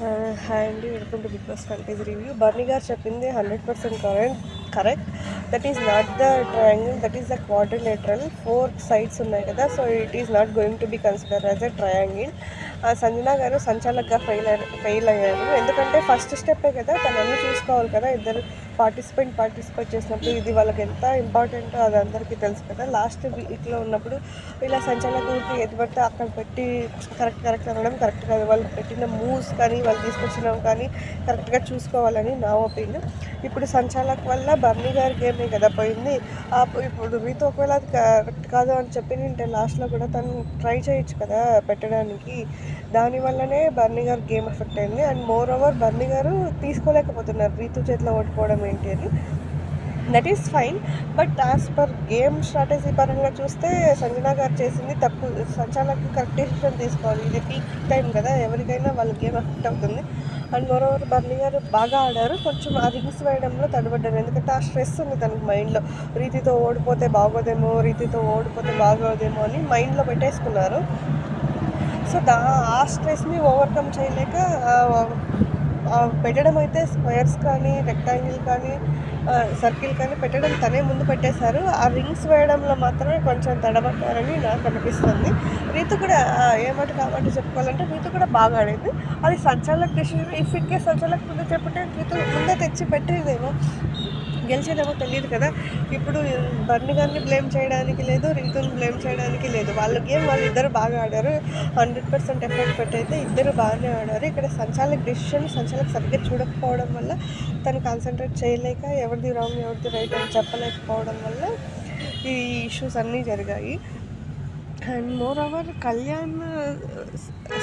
Hi అండి welcome to Bigg Boss fantasy review. Bharani గారు చెప్పింది hundred percent current correct. That is not the triangle that is the quadrilateral four sides ఉన్నాయి కదా so it is not going to be consider as a triangle Sanjana గారు సంచాలక్గా fail fail అయ్యారు. ఎందుకంటే first స్టెప్పే కదా తను చూసుకోవాలి కదా ఇద్దరు. పార్టిసిపెంట్ పార్టిసిపేట్ చేసినప్పుడు ఇది వాళ్ళకి ఎంత ఇంపార్టెంటో అది అందరికీ తెలుసు కదా. లాస్ట్ వీక్లో ఉన్నప్పుడు ఇలా సంచాలకులకి ఏది పడితే అక్కడ పెట్టి కరెక్ట్ కరెక్ట్ అనడం కరెక్ట్ కాదు. వాళ్ళు పెట్టిన మూవ్స్ కానీ వాళ్ళు తీసుకొచ్చినవి కానీ కరెక్ట్గా చూసుకోవాలని నా ఒపీనియన్. ఇప్పుడు సంచాలక్ వల్ల బర్నీ గారి గేమే కదా పోయింది. ఇప్పుడు మీతో ఒకవేళ అది కరెక్ట్ కాదు అని చెప్పి నింటే లాస్ట్లో కూడా తను ట్రై చేయొచ్చు కదా పెట్టడానికి. దానివల్లనే బర్నీ గారు గేమ్ ఎఫెక్ట్ అయింది. అండ్ మోర్ ఓవర్ బర్నీ గారు తీసుకోలేకపోతున్నారు. రీతు చేతిలో ఓడిపోవడం ఏంటి అని that is fine but as per game strategy పరంగా చూస్తే సంజనా గారు చేసింది తప్పు. సంచాలకు కరెక్ట్ డిసిషన్ తీసుకోవాలి. ఇది పీక్ టైం కదా. ఎవరికైనా వాళ్ళ గేమ్ ఎఫెక్ట్ అవుతుంది. అండ్ మోరోవర్ బర్నీ గారు బాగా ఆడారు. కొంచెం ఆ రింగ్స్ వేయడంలో తడబడ్డారు. ఎందుకంటే ఆ స్ట్రెస్ ఉంది తనకి మైండ్లో రీతితో ఓడిపోతే బాగోదేమో రీతితో ఓడిపోతే బాగోదేమో అని మైండ్లో పెట్టేసుకున్నారు. సో దా ఆ స్ట్రెస్ని ఓవర్కమ్ చేయలేక పెట్టడం అయితే స్క్వేర్స్ కానీ రెక్టాంగిల్ కానీ సర్కిల్ కానీ పెట్టడం తనే ముందు పెట్టేశారు. ఆ రింగ్స్ వేయడంలో మాత్రమే కొంచెం తడబడ్డారని నాకు అనిపిస్తుంది. రీతు కూడా ఆ, కాబట్టి చెప్పుకోవాలంటే రీతు కూడా బాగా ఆడింది. అది సంచాలక్ డిసిషన్ ఇఫ్ ఇన్ కేస్ సంచాలక్ ముందు చెప్పుంటే రీతు ముందే తెచ్చి పెట్టేదేమో. గెలిచేదేమో తెలియదు కదా. ఇప్పుడు బర్ని గారిని బ్లేమ్ చేయడానికి లేదు రీతుని బ్లేమ్ చేయడానికి లేదు. వాళ్ళ గేమ్ వాళ్ళు ఇద్దరు బాగా ఆడారు. హండ్రెడ్ పర్సెంట్ ఎఫర్ట్ పెట్టయితే ఇద్దరు బాగానే ఆడారు. ఇక్కడ సంచాలక్ డిసిషన్ సంచాలక్ సరిగ్గా చూడకపోవడం వల్ల తను కాన్సన్ట్రేట్ చేయలేక ఎవరిది రాంగ్ ఎవరిది రైట్ అని చెప్పలేకపోవడం వల్ల ఈ ఇష్యూస్ అన్నీ జరిగాయి. And moreover Kalyan uh,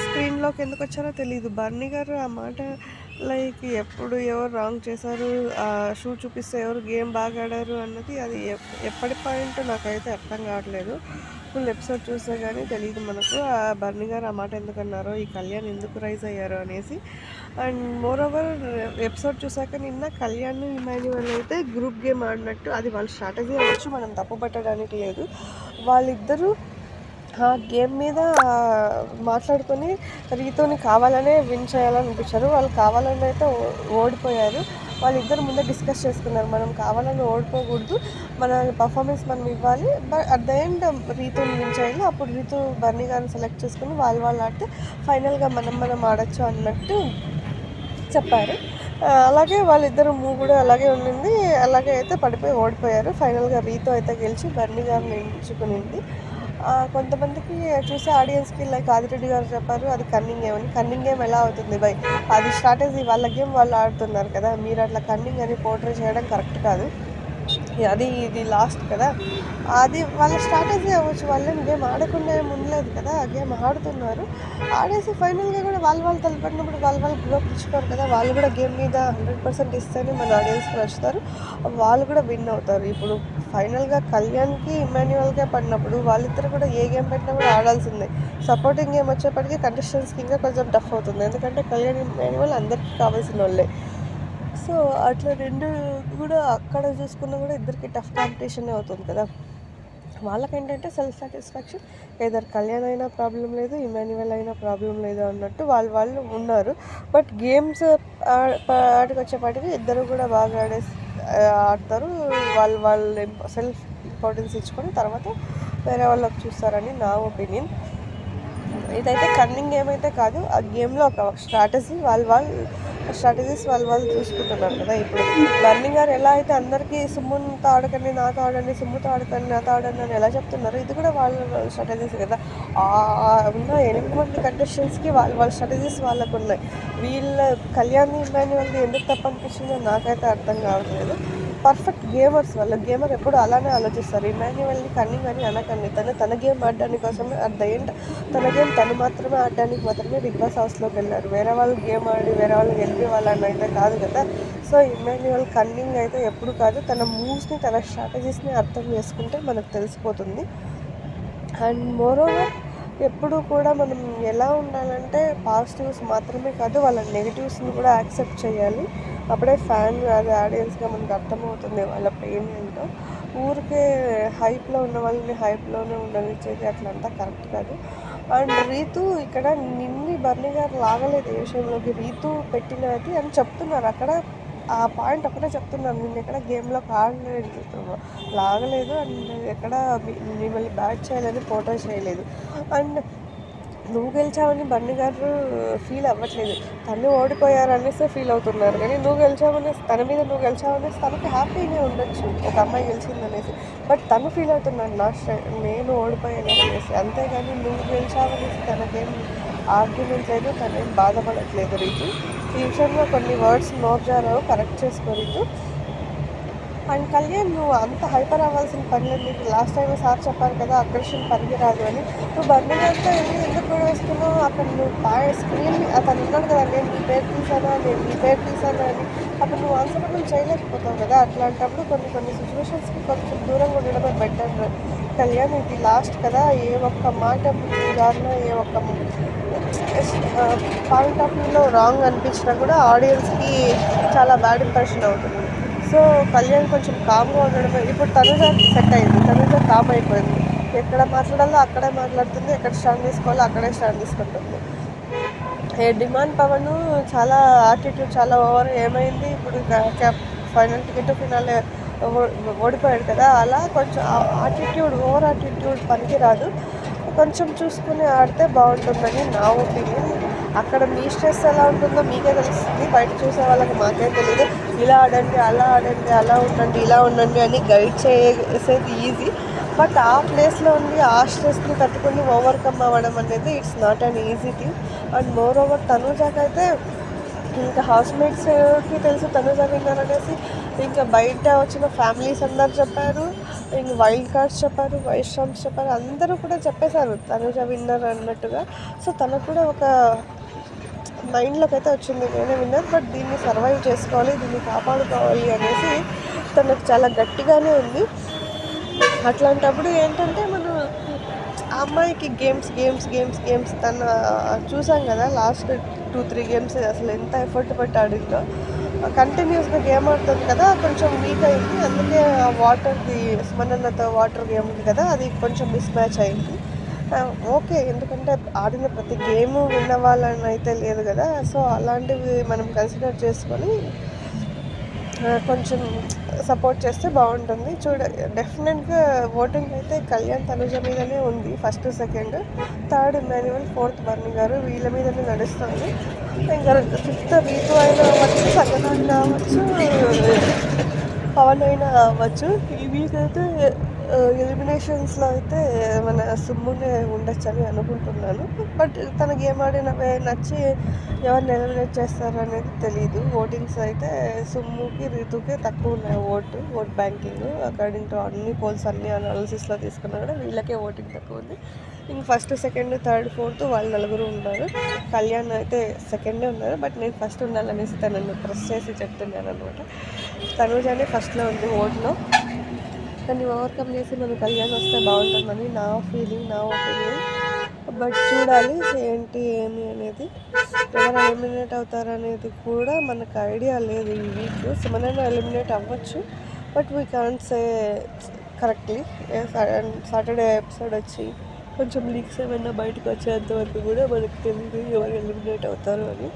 స్క్రీన్లోకి ఎందుకు వచ్చారో తెలియదు బర్నీ గారు ఆ మాట లైక్ ఎప్పుడు ఎవరు రాంగ్ చేశారు షూ చూపిస్తే ఎవరు గేమ్ బాగా ఆడారు అన్నది అది ఎప్పటి పాయింట్ నాకైతే అర్థం కావట్లేదు. ఫుల్ ఎపిసోడ్ చూస్తే కానీ తెలియదు మనకు. ఆ బర్నీ గారు ఆ మాట ఎందుకు అన్నారో ఈ కళ్యాణ్ ఎందుకు రైజ్ అయ్యారో అనేసి. అండ్ మోర్ ఓవర్ ఎపిసోడ్ చూసాక నిన్న కళ్యాణ్ ఇమాన్యువల్ అయితే గ్రూప్ గేమ్ ఆడినట్టు అది వాళ్ళ స్ట్రాటజీ అవ్వచ్చు మనం తప్పు పట్టడానికి లేదు. వాళ్ళిద్దరూ గేమ్ మీద మాట్లాడుకొని రీతోని కావాలనే విన్ చేయాలనిపించారు. వాళ్ళు కావాలని అయితే ఓడిపోయారు. వాళ్ళిద్దరు ముందే డిస్కస్ చేసుకున్నారు. మనం కావాలని ఓడిపోకూడదు. మన పర్ఫార్మెన్స్ మనం ఇవ్వాలి. బట్ అట్ ద ఎండ్ రీతుని విన్ చేయాలి. అప్పుడు రీతు బర్నీ గారిని సెలెక్ట్ చేసుకుని వాళ్ళు వాళ్ళు ఆడితే ఫైనల్గా మనం మనం ఆడొచ్చు అన్నట్టు చెప్పారు. అలాగే వాళ్ళిద్దరు మూవ్ కూడా అలాగే ఉండింది. అలాగే అయితే పడిపోయి ఓడిపోయారు. ఫైనల్గా రీతో అయితే గెలిచి బర్నీ గారిని ఎంచుకునింది. కొంతమందికి చూసే ఆడియన్స్కి లైక్ ఆదిరెడ్డి గారు చెప్పారు అది కన్నింగ్ గేమ్ అని. కన్నింగ్ గేమ్ ఎలా అవుతుంది? బై అది స్ట్రాటజీ వాళ్ళ గేమ్ వాళ్ళు ఆడుతున్నారు కదా. మీరు అట్లా కన్నింగ్ అని పోర్ట్రే చేయడం కరెక్ట్ కాదు. అది ఇది లాస్ట్ కదా. అది వాళ్ళ స్ట్రాటజీ అవ్వచ్చు వాళ్ళేం గేమ్ ఆడకుండా ఏం ఉండలేదు కదా గేమ్ ఆడుతున్నారు. ఆడేసి ఫైనల్గా కూడా వాళ్ళు వాళ్ళు తలపడినప్పుడు వాళ్ళు వాళ్ళు గ్రూప్ ఇచ్చుకోరు కదా వాళ్ళు కూడా గేమ్ మీద హండ్రెడ్ పర్సెంట్ ఇస్తేనే మన ఆడియన్స్కి నచ్చుతారు. వాళ్ళు కూడా విన్ అవుతారు. ఇప్పుడు ఫైనల్గా కళ్యాణ్కి ఇమాన్యువల్గా పడినప్పుడు వాళ్ళిద్దరు కూడా ఏ గేమ్ పెట్టినా కూడా ఆడాల్సిందే. సపోర్టింగ్ గేమ్ వచ్చేప్పటికి కంటెస్టెంట్స్కి ఇంకా కొంచెం టఫ్ అవుతుంది. ఎందుకంటే కళ్యాణ్ ఇమాన్యువల్ అందరికీ కావాల్సిన వాళ్ళే సో అట్లా రెండు కూడా అక్కడ చూసుకున్నా కూడా ఇద్దరికి టఫ్ కాంపిటీషన్ అవుతుంది కదా. వాళ్ళకేంటంటే సెల్ఫ్ సాటిస్ఫాక్షన్ ఏదర్ కళ్యాణ్ అయినా ప్రాబ్లం లేదు ఇమాన్యువల్ అయినా ప్రాబ్లం లేదు అన్నట్టు వాళ్ళు వాళ్ళు ఉన్నారు. బట్ గేమ్స్ ఆడికి వచ్చేపాటికి ఇద్దరు కూడా బాగా ఆడే ఆడతారు. వాళ్ళు వాళ్ళు సెల్ఫ్ ఇంపార్టెన్స్ ఇచ్చుకొని తర్వాత వేరే వాళ్ళకి చూస్తారని నా ఒపీనియన్ ఇదైతే కన్నింగ్ గేమ్ అయితే కాదు ఆ గేమ్లో ఒక స్ట్రాటజీ వాళ్ళు వాళ్ళు స్ట్రాటజీస్ వాళ్ళు వాళ్ళు చూసుకుంటున్నారు కదా. ఇప్పుడు లర్నింగ్ గారు ఎలా అయితే అందరికీ సుమ్ముతో ఆడకండి నాతో ఆడండి సుమ్ముతో ఆడకండి నాతో ఆడండి అని ఎలా చెప్తున్నారు ఇది కూడా వాళ్ళ స్ట్రాటజీస్ కదా. ఆ ఉన్న ఎనిమిది మంది కంటెస్టెంట్స్కి వాళ్ళ వాళ్ళ స్ట్రాటజీస్ వాళ్ళకు ఉన్నాయి. వీళ్ళ కళ్యాణ్ ఇమాన్యువల్ది ఎందుకు తప్పనిపించిందో నాకైతే అర్థం కావట్లేదు. పర్ఫెక్ట్ గేమర్స్ వాళ్ళ గేమర్ ఎప్పుడు అలానే ఆలోచిస్తారు. ఇమాన్యువల్ని కన్నింగ్ అని అనకండి. తను తన గేమ్ ఆడడానికి కోసమే అట్ ద ఎండ్ తన గేమ్ తను మాత్రమే ఆడడానికి మాత్రమే బిగ్ బాస్ హౌస్లోకి వెళ్ళారు. వేరే వాళ్ళు గేమ్ ఆడి వేరే వాళ్ళు గెలిపి వాళ్ళని అయితే కాదు కదా. సో ఇమాన్యువల్ కన్నింగ్ అయితే ఎప్పుడు కాదు. తన మూవ్స్ని తన స్ట్రాటజీస్ని అర్థం చేసుకుంటే మనకు తెలిసిపోతుంది. అండ్ మోరోవర్ ఎప్పుడు కూడా మనం ఎలా ఉండాలంటే పాజిటివ్స్ మాత్రమే కాదు వాళ్ళ నెగిటివ్స్ని కూడా యాక్సెప్ట్ చేయాలి. అప్పుడే ఫ్యాన్ అది ఆడియన్స్గా మనకు అర్థమవుతుంది వాళ్ళ పెయిన్ ఏంటో. ఊరికే హైప్లో ఉన్న వాళ్ళని హైప్లోనే ఉండనిచ్చేది అట్లంతా కరెక్ట్ కాదు. అండ్ రీతు ఇక్కడ నిన్ని బర్నీ గారు లాగలేదు ఏ విషయంలోకి. రీతు పెట్టినది అని చెప్తున్నారు. అక్కడ ఆ పాయింట్ ఒకటే చెప్తున్నాను. నేను ఎక్కడ గేమ్లో కాడలేదు లాగలేదు అండ్ ఎక్కడ మిమ్మల్ని బ్యాట్ చేయలేదు ఫోటో చేయలేదు. అండ్ నువ్వు గెలిచావని బన్నీ గారు ఫీల్ అవ్వట్లేదు. తను ఓడిపోయారు అనేసి ఫీల్ అవుతున్నారు. కానీ నువ్వు గెలిచావనేసి తన మీద నువ్వు గెలిచావనేసి తనకి హ్యాపీనే ఉండొచ్చు. ఒక అమ్మాయి గెలిచిందనేసి. బట్ తను ఫీల్ అవుతున్నాడు నా నేను ఓడిపోయాను అనేసి అంతేగాని నువ్వు గెలిచావనేసి తనకేం ఆర్గ్యుమెంట్ లేదు తనేం బాధపడట్లేదు రీతి. ఫ్యూచర్లో కొన్ని వర్డ్స్ నోట్ జారావు కరెక్ట్ చేసుకో అండ్ కళ్యాణ్ నువ్వు అంత హైపర్ అవ్వాల్సిన పని నీకు లాస్ట్ టైం సార్ చెప్పారు కదా అగ్రెషన్ పనికి రాదు అని. నువ్వు బండి గారితో వెళ్ళి ఎందుకు కూడా వేసుకున్నావు అక్కడ నువ్వు బాగా స్క్రీన్ అతను ఉన్నాడు కదా నేను నీ పేరు తీసానా నేను మీ పేరు తీసానా అని. అప్పుడు నువ్వు ఆన్సరబుల్ చేయలేకపోతావు కదా. అట్లాంటప్పుడు కొన్ని కొన్ని సిచ్యువేషన్స్కి కొంచెం దూరంగా ఉండడమే బెటర్ కళ్యాణ్ ఇది లాస్ట్ కదా. ఏ ఒక్క మాట గారిన ఏ ఒక్క పాయింట్ ఆఫ్ వ్యూలో రాంగ్ అనిపించినా కూడా ఆడియన్స్కి చాలా బ్యాడ్ ఇంప్రెషన్ అవుతుంది. సో కళ్యాణ్ కొంచెం కామ్గా ఉండడం ఇప్పుడు తనుజ సెట్ అయింది. తనుజ కామ్ అయిపోయింది. ఎక్కడ మాట్లాడాలో అక్కడే మాట్లాడుతుంది. ఎక్కడ స్టాండ్ తీసుకోవాలో అక్కడే స్టాండ్ తీసుకుంటుంది. ఏ డిమాండ్ పవన్ చాలా యాటిట్యూడ్ చాలా ఓవర్ ఏమైంది? ఇప్పుడు ఫైనల్ టికెట్ ఫినాల్ ఓడిపోయాడు కదా. అలా కొంచెం యాటిట్యూడ్ ఓవర్ యాటిట్యూడ్ పనికిరాదు. కొంచెం చూసుకుని ఆడితే బాగుంటుందని నా ఒపీనియన్ అక్కడ మీ స్ట్రెస్ ఎలా ఉంటుందో మీకే తెలుస్తుంది. బయట చూసే వాళ్ళకి మాకే తెలియదు ఇలా ఆడండి అలా ఆడండి అలా ఉండండి ఇలా ఉండండి అని గైడ్ చేసేది ఈజీ బట్ ఆ ప్లేస్లో ఉండి ఆ స్ట్రెస్ని తట్టుకుని ఓవర్కమ్ అవ్వడం అనేది it's not an easy thing and moreover తనుజాకైతే ఇంకా హౌస్మేట్స్కి తెలుసు తనుజా విన్నర్ అనేసి. ఇంకా బయట వచ్చిన ఫ్యామిలీస్ అందరు చెప్పారు. ఇంకా వైల్డ్ కార్డ్స్ చెప్పారు వైస్ చెప్పారు. అందరూ కూడా చెప్పేశారు. తనుజ విన్నర్ అన్నట్టుగా. సో తనకు కూడా ఒక మైండ్లోకి అయితే వచ్చింది నేనే విన్నర్ బట్ దీన్ని సర్వైవ్ చేసుకోవాలి దీన్ని కాపాడుకోవాలి అనేసి తనకు చాలా గట్టిగానే ఉంది. అట్లాంటప్పుడు ఏంటంటే మనం ఆ అమ్మాయికి గేమ్స్ గేమ్స్ గేమ్స్ గేమ్స్ తన చూసాం కదా లాస్ట్ టూ త్రీ గేమ్స్ అసలు ఎంత ఎఫర్ట్ పెట్టి ఆడిందో. కంటిన్యూస్గా గేమ్ ఆడుతుంది కదా కొంచెం వీక్ అయింది. అందుకే ఆ వాటర్ది స్మరణతో వాటర్ గేమ్ ఉంది కదా అది కొంచెం మిస్ మ్యాచ్ అయింది. ఓకే ఎందుకంటే ఆడిన ప్రతి గేమ్ విన్నవాళ్ళని అయితే లేదు కదా సో అలాంటివి మనం కన్సిడర్ చేసుకొని కొంచెం సపోర్ట్ చేస్తే బాగుంటుంది. చూడ డెఫినెట్గా ఓటింగ్ అయితే కళ్యాణ్ తనుజ మీదనే ఉంది first second third Emmanuel fourth Bharani గారు వీళ్ళ మీదనే నడుస్తుంది. ఇంకా ఫిఫ్త్ రీతు అయినా అవ్వచ్చు సగన్ అయినా అవ్వచ్చు పవన్ అయినా అవ్వచ్చు. ఈ వీక్ అయితే ఎలిమినేషన్స్లో అయితే మన సుమ్మునే ఉండొచ్చు అని అనుకుంటున్నాను బట్ తన గేమ్ ఆడినవే నచ్చి ఎవరిని ఎలిమినేట్ చేస్తారు అనేది తెలియదు ఓటింగ్స్ అయితే సుమ్ముకి రీతుకి తక్కువ ఉన్నాయి vote vote banking according to అన్ని పోల్స్ అన్ని అనాలిసిస్లో తీసుకున్నా కూడా వీళ్ళకే ఓటింగ్ తక్కువ ఉంది. ఇంక ఫస్ట్ సెకండ్ థర్డ్ ఫోర్త్ వాళ్ళు నలుగురు ఉన్నారు. కళ్యాణ్ అయితే సెకండే ఉన్నారు. బట్ నేను ఫస్ట్ ఉండాలనేసి తనను ప్రెస్ చేసి చెప్తున్నాను అనమాట తనుజానే ఫస్ట్లో ఉంది ఓట్లో. దాన్ని ఓవర్కమ్ చేసి మనం కళ్యాణ్ వస్తే బాగుంటుందని నా ఫీలింగ్ నా ఒపీనియన్ బట్ చూడాలి ఏంటి ఏమి అనేది. ఎవరు ఎలిమినేట్ అవుతారు అనేది కూడా మనకు ఐడియా లేదు ఈ వీక్ సుమనైనా ఎలిమినేట్ అవ్వచ్చు. But we can't say correctly Saturday episode వచ్చి కొంచెం లీక్స్ ఏమైనా బయటకు వచ్చేంత వరకు కూడా మనకు తెలియదు ఎవరు ఎలిమినేట్ అవుతారు అని.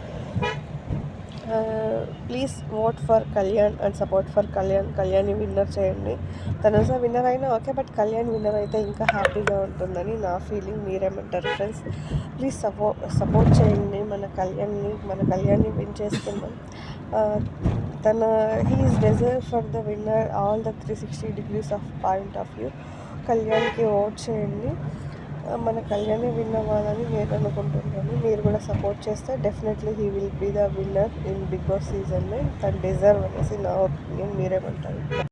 Please vote for Kalyan and support for Kalyan. కళ్యాణ్ని విన్నర్ చేయండి. తనుజ విన్నర్ అయినా ఓకే బట్ కళ్యాణ్ విన్నర్ అయితే ఇంకా హ్యాపీగా ఉంటుందని నా ఫీలింగ్ మీరేమంటారు ఫ్రెండ్స్ ప్లీజ్ సపో సపోర్ట్ చేయండి మన కళ్యాణ్ని మన కళ్యాణ్ని విన్ చేసుకుందాం. తన he is deserve for the winner all the three sixty degrees of point of view కళ్యాణ్కి ఓట్ చేయండి. మన కళ్యాణి విన్ అవ్వాలని నేను అనుకుంటున్నాను మీరు కూడా సపోర్ట్ చేస్తే definitely he will be the winner in Bigg Boss season తను డిజర్వ్ అనేసి నా ఒపీనియన్ మీరేమంటారు?